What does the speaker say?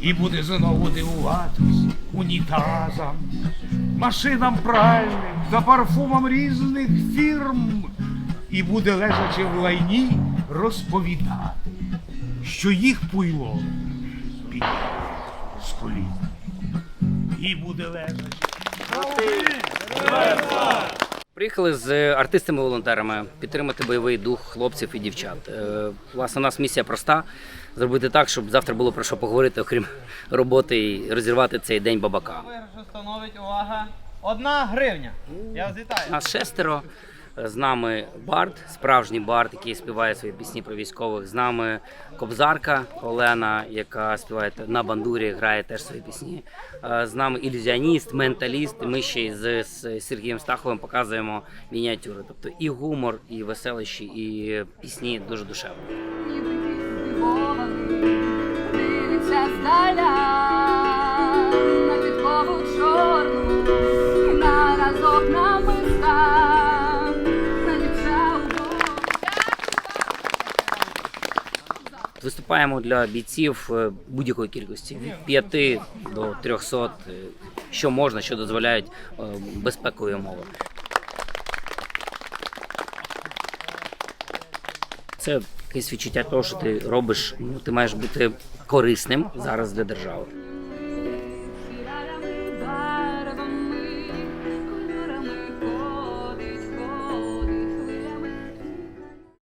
І буде знову дивуватись унітазам, машинам пральним та парфумам різних фірм. І буде лежачи в лайні розповідати, що їх пуйло підняв з колін. І буде лежачи. Приїхали з артистами-волонтерами підтримати бойовий дух хлопців і дівчат. Е, Власне, у нас місія проста зробити так, щоб завтра було про що поговорити, окрім роботи, і розірвати цей день бабака. Становить увага. Одна гривня. Я вас вітаю. Нас шестеро. З нами Бард, справжній бард, який співає свої пісні про військових. З нами Кобзарка Олена, яка співає на бандурі, грає теж свої пісні. Е, З нами ілюзіоніст, менталіст. Ми ще й з, з Сергієм Стаховим показуємо мініатюри. Тобто і гумор, і веселищі, і пісні дуже душевні. ніби здаля Виступаємо для бійців е, будь-якої кількості від 5 до 300, е, що можна, що дозволяють е, безпекові умови. Це якесь відчуття того, що ти робиш, ну ти маєш бути корисним зараз для держави.